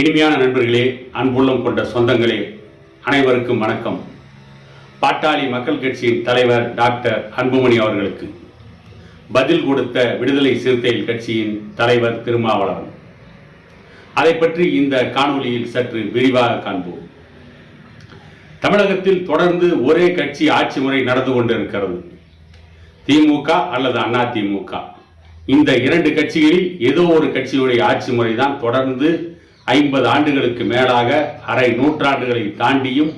இனிமையான நண்பர்களே அன்புள்ளம் கொண்ட சொந்தங்களே அனைவருக்கும் வணக்கம். பாட்டாளி மக்கள் கட்சியின் தலைவர் டாக்டர் அன்புமணி அவர்களுக்கு பதில் கொடுத்த விடுதலை சிறுத்தைகள் கட்சியின் தலைவர் திருமாவளவன். அதை பற்றி இந்த காணொளியில் சற்று விரிவாக காண்போம். தமிழகத்தில் தொடர்ந்து ஒரே கட்சி ஆட்சி முறை நடந்து கொண்டிருக்கிறது. திமுக அல்லது அண்ணா திமுக. இந்த இரண்டு கட்சிகளில் ஏதோ ஒரு கட்சியுடைய ஆட்சி முறை தான் தொடர்ந்து ஐம்பது ஆண்டுகளுக்கு மேலாக அரை நூற்றாண்டுகளை தாண்டியும்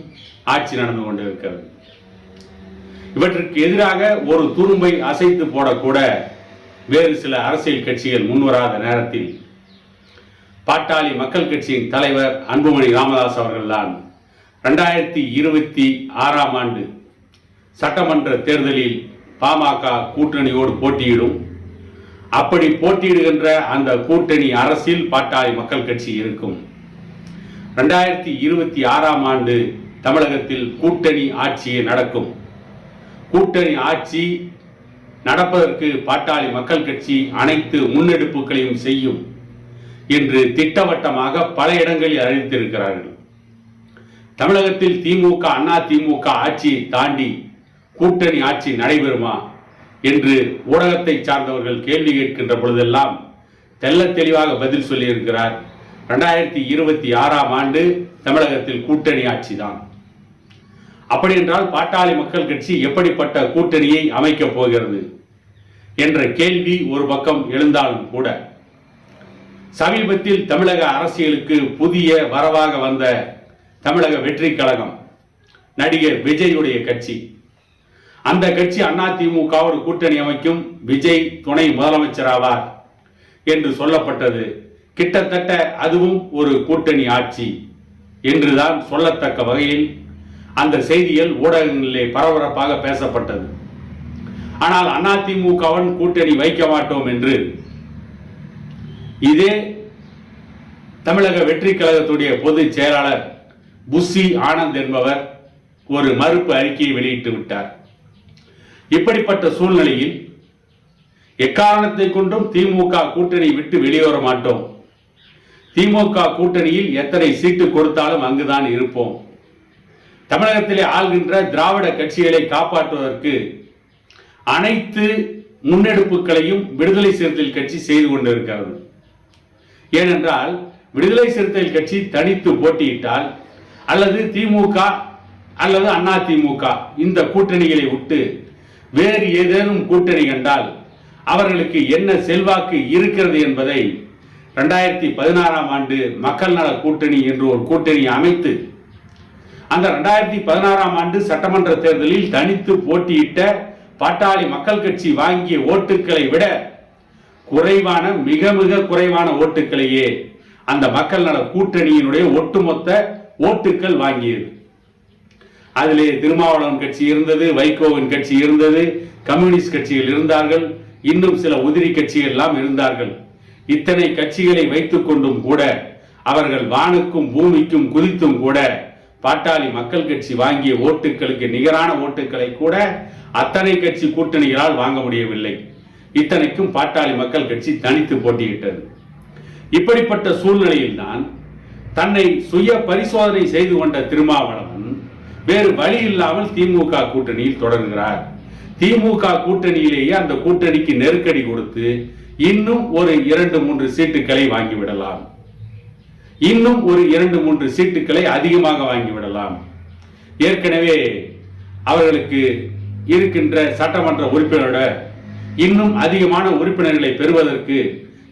ஆட்சி நடந்து கொண்டிருக்கிறது. இவற்றுக்கு எதிராக ஒரு துரும்பை அசைத்து போடக்கூட வேறு சில அரசியல் கட்சிகள் முன்வராத நேரத்தில் பாட்டாளி மக்கள் கட்சியின் தலைவர் அன்புமணி ராமதாஸ் அவர்கள்தான் ரெண்டாயிரத்தி இருபத்தி ஆறாம் ஆண்டு சட்டமன்ற தேர்தலில் பாமக கூட்டணியோடு போட்டியிடும் அப்படி போட்டியிடுகின்ற அந்த கூட்டணி அரசில் பாட்டாளி மக்கள் கட்சி இருக்கும். ரெண்டாயிரத்தி இருபத்தி ஆறாம் ஆண்டு தமிழகத்தில் கூட்டணி ஆட்சியே நடக்கும். கூட்டணி ஆட்சி நடப்பதற்கு பாட்டாளி மக்கள் கட்சி அனைத்து முன்னெடுப்புகளையும் செய்யும் என்று திட்டவட்டமாக பல இடங்களில் அறிவித்திருக்கிறார்கள். தமிழகத்தில் திமுக அண்ணா திமுக ஆட்சியை தாண்டி கூட்டணி ஆட்சி நடைபெறுமா? என்று ஊடகத்தை சார்ந்தவர்கள் கேள்வி கேட்கின்ற பொழுதெல்லாம் தெல்ல தெளிவாக பதில் சொல்லியிருக்கிறார். ரெண்டாயிரத்தி இருபத்தி ஆறாம் ஆண்டு தமிழகத்தில் கூட்டணி ஆட்சி தான் அப்படி என்றால் பாட்டாளி மக்கள் கட்சி எப்படிப்பட்ட கூட்டணியை அமைக்கப் போகிறது என்ற கேள்வி ஒரு பக்கம் எழுந்தாலும் கூட சமீபத்தில் தமிழக அரசியலுக்கு புதிய வரவாக வந்த தமிழக வெற்றி கழகம் நடிகர் விஜயுடைய கட்சி அந்த கட்சி அதிமுகவோடு கூட்டணி அமைக்கும் விஜய் துணை முதலமைச்சராவார் என்று சொல்லப்பட்டது. கிட்டத்தட்ட அதுவும் ஒரு கூட்டணி ஆட்சி என்றுதான் சொல்லத்தக்க வகையில் அந்த செய்திகள் ஊடகங்களிலே பரபரப்பாக பேசப்பட்டது. ஆனால் அதிமுகவன் கூட்டணி வைக்க மாட்டோம் என்று இதே தமிழக வெற்றி கழகத்துடைய பொதுச் செயலாளர் புஷி ஆனந்த் என்பவர் ஒரு மறுப்பு அறிக்கையை வெளியிட்டு விட்டார். இப்படிப்பட்ட சூழ்நிலையில் எக்காரணத்தை கொண்டும் திமுக கூட்டணி விட்டு வெளியேற மாட்டோம். திமுக கூட்டணியில் எத்தனை சீட்டு கொடுத்தாலும் அங்குதான் இருப்போம். தமிழகத்திலே ஆள்கின்ற திராவிட கட்சிகளை காப்பாற்றுவதற்கு அனைத்து முன்னெடுப்புகளையும் விடுதலை சிறுத்தைகள் கட்சி செய்து கொண்டிருக்கிறது. ஏனென்றால் விடுதலை சிறுத்தைகள் கட்சி தனித்து போட்டியிட்டால் அல்லது திமுக அல்லது அண்ணா திமுக இந்த கூட்டணிகளை விட்டு வேறு ஏதேனும் கூட்டணி கண்டால் அவர்களுக்கு என்ன செல்வாக்கு இருக்கிறது என்பதை ரெண்டாயிரத்தி பதினாறாம் ஆண்டு மக்கள் நல கூட்டணி என்று ஒரு கூட்டணி அமைத்து அந்த ரெண்டாயிரத்தி பதினாறாம் ஆண்டு சட்டமன்ற தேர்தலில் தனித்து போட்டியிட்ட பாட்டாளி மக்கள் கட்சி வாங்கிய ஓட்டுக்களை விட குறைவான மிக மிக குறைவான ஓட்டுக்களையே அந்த மக்கள் நல கூட்டணியினுடைய ஒட்டுமொத்த ஓட்டுக்கள் வாங்கியது. அதிலே திருமாவளவன் கட்சி இருந்தது வைகோவின் கட்சி இருந்தது கம்யூனிஸ்ட் கட்சிகள் இருந்தார்கள் இன்னும் சில உதிரி கட்சிகள் எல்லாம் இருந்தார்கள். இத்தனை கட்சிகளை வைத்துக் கொண்டும் கூட அவர்கள் வானுக்கும் பூமிக்கும் குதித்தும் கூட பாட்டாளி மக்கள் கட்சி வாங்கிய ஓட்டுகளுக்கு நிகரான ஓட்டுகளை கூட அத்தனை கட்சி கூட்டணிகளால் வாங்க முடியவில்லை. இத்தனைக்கும் பாட்டாளி மக்கள் கட்சி தனித்து போட்டியிட்டது. இப்படிப்பட்ட சூழ்நிலையில் தான் தன்னை சுய பரிசோதனை செய்து கொண்ட திருமாவளவன் வேறு வழி இல்லாமல் திமுக கூட்டணியில் தொடர்கிறார். திமுக கூட்டணியிலேயே அந்த கூட்டணிக்கு நெருக்கடி கொடுத்து இன்னும் ஒரு இரண்டு மூன்று சீட்டுகளை வாங்கிவிடலாம். இன்னும் ஒரு இரண்டு மூன்று சீட்டுகளை அதிகமாக வாங்கிவிடலாம். ஏற்கனவே அவர்களுக்கு இருக்கின்ற சட்டமன்ற உறுப்பினரோட இன்னும் அதிகமான உறுப்பினர்களை பெறுவதற்கு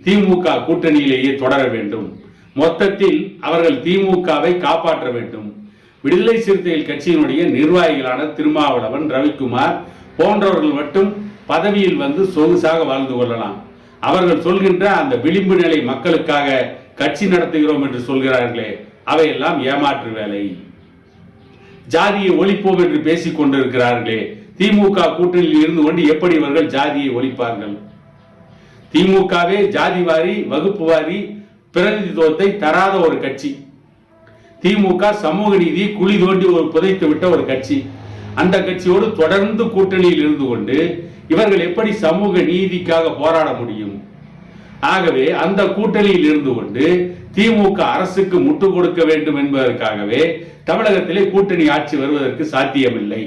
திமுக கூட்டணியிலேயே தொடர வேண்டும். மொத்தத்தில் அவர்கள் திமுகவை காப்பாற்ற வேண்டும். விடுதலை சிறுத்தைகள் கட்சியினுடைய நிர்வாகிகளான திருமாவளவன் ரவிக்குமார் போன்றவர்கள் மட்டும் பதவியில் வந்து சொகுசாக வாழ்ந்து கொள்ளலாம். அவர்கள் சொல்கின்ற அந்த விளிம்பு நிலை மக்களுக்காக கட்சி நடத்துகிறோம் என்று சொல்கிறார்களே அவையெல்லாம் ஏமாற்று வேலை. ஜாதியை ஒழிப்போம் என்று பேசிக் கொண்டிருக்கிறார்களே திமுக கூட்டணியில் இருந்து கொண்டு எப்படி இவர்கள் ஜாதியை ஒழிப்பார்கள்? திமுகவே ஜாதி வாரி வகுப்பு வாரி பிரதிநிதித்துவத்தை தராத ஒரு கட்சி. திமுக சமூக நீதி குழி தோண்டி ஒரு புதைத்து விட்ட ஒரு கட்சி. அந்த கட்சியோடு தொடர்ந்து கூட்டணியில் இருந்து கொண்டு இவர்கள் எப்படி சமூக நீதிக்காக போராட முடியும்? ஆகவே அந்த கூட்டணியில் இருந்து கொண்டு திமுக அரசுக்கு முட்டு கொடுக்க வேண்டும் என்பதற்காகவே தமிழகத்திலே கூட்டணி ஆட்சி வருவதற்கு சாத்தியமில்லை.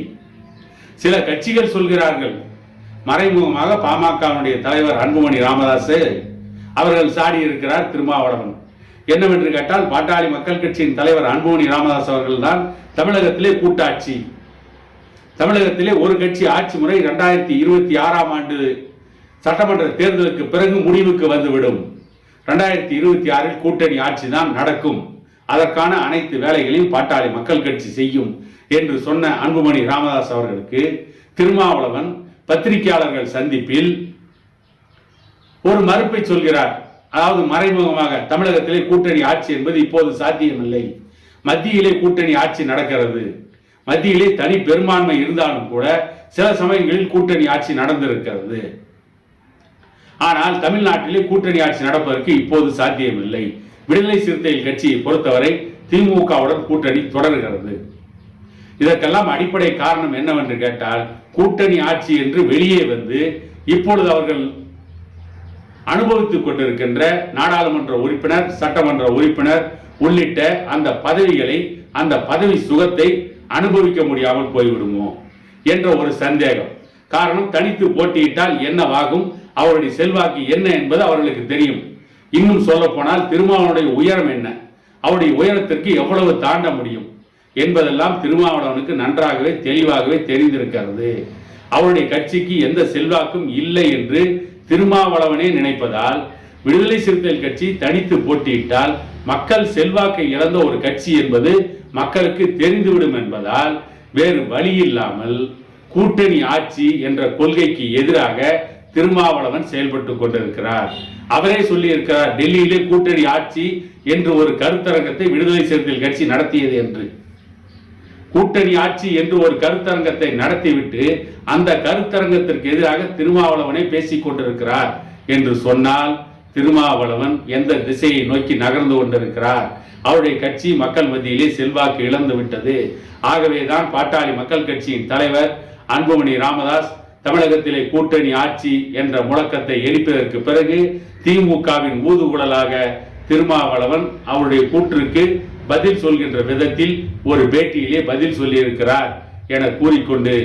சில கட்சிகள் சொல்கிறார்கள் மறைமுகமாக பாமகவுடைய தலைவர் அன்புமணி ராமதாஸ் அவர்கள் சாடி இருக்கிறார் திருமாவளவன். என்னவென்று கேட்டால் பாட்டாளி மக்கள் கட்சியின் தலைவர் அன்புமணி ராமதாஸ் அவர்கள் தான் தமிழகத்திலே கூட்டாட்சி. தமிழகத்திலே ஒரு கட்சி ஆட்சி முறை ரெண்டாயிரத்தி இருபத்தி ஆறாம் ஆண்டு சட்டமன்ற தேர்தலுக்கு பிறகு முடிவுக்கு வந்துவிடும். ரெண்டாயிரத்தி இருபத்தி ஆறில் கூட்டணி ஆட்சி தான் நடக்கும். அதற்கான அனைத்து வேலைகளையும் பாட்டாளி மக்கள் கட்சி செய்யும் என்று சொன்ன அன்புமணி ராமதாஸ் அவர்களுக்கு திருமாவளவன் பத்திரிகையாளர்கள் சந்திப்பில் ஒரு மறுப்பை சொல்கிறார். அதாவது மறைமுகமாக தமிழகத்திலே கூட்டணி ஆட்சி என்பது இப்போது சாத்தியமில்லை. மத்தியிலே கூட்டணி ஆட்சி நடக்கிறது. மத்தியிலே தனி பெரும்பான்மை இருந்தாலும் கூட சில சமயங்களில் கூட்டணி ஆட்சி நடந்திருக்கிறது. ஆனால் தமிழ்நாட்டிலே கூட்டணி ஆட்சி நடப்பதற்கு இப்போது சாத்தியமில்லை. விடுதலை சிறுத்தைகள் கட்சியை பொறுத்தவரை திமுகவுடன் கூட்டணி தொடர்கிறது. இதற்கெல்லாம் அடிப்படை காரணம் என்னவென்று கேட்டால் கூட்டணி ஆட்சி என்று வெளியே வந்து இப்பொழுது அவர்கள் அனுபவித்துக் கொண்டிருக்கின்ற நாடாளுமன்ற உறுப்பினர் சட்டமன்ற உறுப்பினர் உள்ளிட்ட அந்த பதவிகளை அந்த பதவி சுகத்தை அனுபவிக்க முடியாமல் போய்விடுமோ என்ற ஒரு சந்தேகம். காரணம் தனித்து போட்டியிட்டால் என்னவாகும்? அவருடைய செல்வாக்கு என்ன என்பது அவர்களுக்கு தெரியும். இன்னும் சொல்ல போனால் திருமாவளவனுடைய உயரம் என்ன? அவருடைய உயரத்திற்கு எவ்வளவு தாண்ட முடியும்? என்பதெல்லாம் திருமாவளவனுக்கு நன்றாகவே தெளிவாகவே தெரிந்திருக்கிறது. அவருடைய கட்சிக்கு எந்த செல்வாக்கும் இல்லை என்று திருமாவளவனே நினைப்பதால் விடுதலை சிறுத்தைகள் கட்சி தனித்து போட்டியிட்டால் மக்கள் செல்வாக்கை இழந்த ஒரு கட்சி என்பது மக்களுக்கு தெரிந்துவிடும் என்பதால் வேறு வழி இல்லாமல் கூட்டணி ஆட்சி என்ற கொள்கைக்கு எதிராக திருமாவளவன் செயல்பட்டு கொண்டிருக்கிறார். அவரே சொல்லியிருக்கிறார் டெல்லியிலே கூட்டணி ஆட்சி என்று ஒரு கருத்தரங்கத்தை விடுதலை சிறுத்தைகள் கட்சி நடத்தியது என்று. கூட்டணி ஆட்சி என்று ஒரு கருத்தரங்கத்தை நடத்திவிட்டு அந்த கருத்தரங்கத்திற்கு எதிராக திருமாவளவனை பேசிக் கொண்டிருக்கிறார் என்று சொன்னால் திருமாவளவன் எந்த திசையை நோக்கி நகர்ந்து கொண்டிருக்கிறார்? அவருடைய கட்சி மக்கள் மத்தியிலே செல்வாக்கு இழந்து விட்டது. ஆகவேதான் பாட்டாளி மக்கள் கட்சியின் தலைவர் அன்புமணி ராமதாஸ் தமிழகத்திலே கூட்டணி ஆட்சி என்ற முழக்கத்தை எரிப்பதற்கு பிறகு திமுகவின் ஊதுகுழலாக திருமாவளவன் அவருடைய கூற்றுக்கு பதில் சொல்கின்ற விதத்தில் ஒரு பேட்டியிலே பதில் சொல்லியிருக்கிறார் என கூறிக்கொண்டு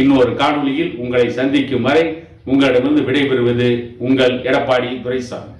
இன்னொரு காணொளியில் உங்களை சந்திக்கும் வரை உங்களிடமிருந்து விடைபெறுவது உங்கள் எடப்பாடி துரைசாமி.